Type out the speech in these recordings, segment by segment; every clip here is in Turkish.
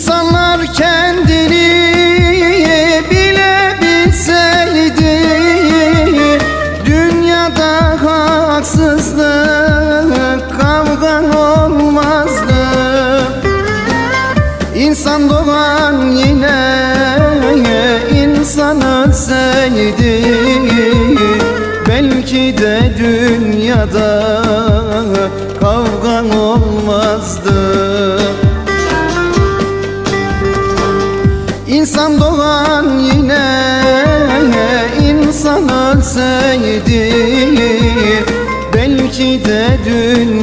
İnsanlar kendini bile bilseydi Dünyada haksızlık kavgan olmazdı. İnsan doğan yine insan ölseydi Belki de dünyada kavgan olmazdı. İnsan doğan yine insan ölseydi Belki de dünyada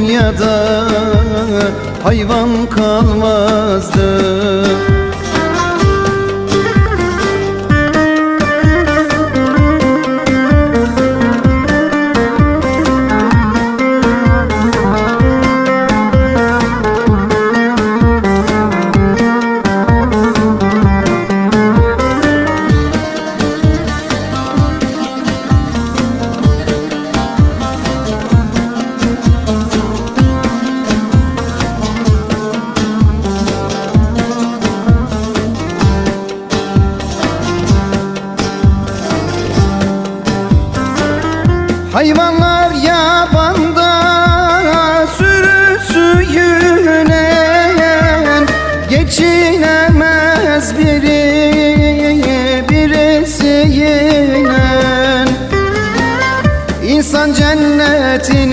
Hayvanlar yabanda sürüsü yünen Geçinemez biri birisi yinen İnsan cennetinin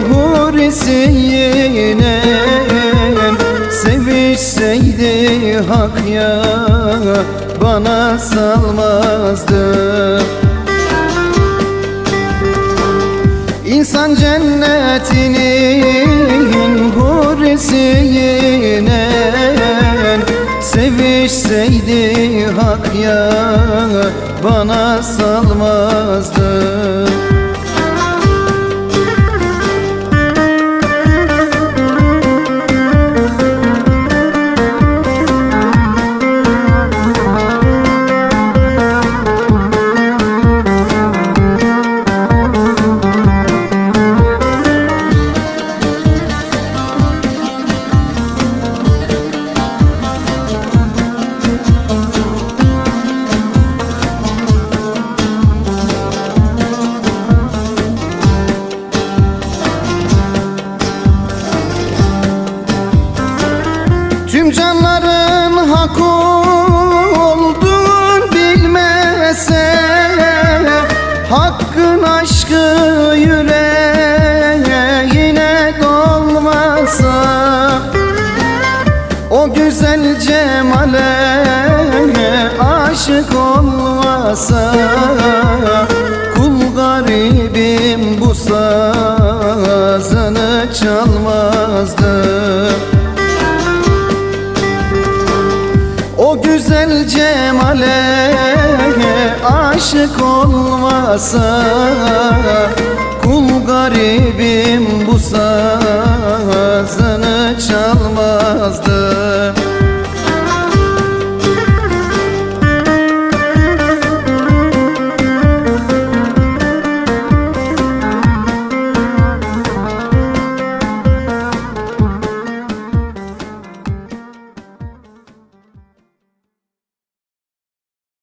hurisi yinen Sevişseydi hak ya bana salmazdı İnsan cennetinin hurisi yine. Sevişseydi hak ya bana salmazdı Hakkın aşkı yüreğine dolmasa O güzel cemale aşık olmasa Kul garibim bu sazını çalmazdı O güzel cemale aşık olmasa Kul garibim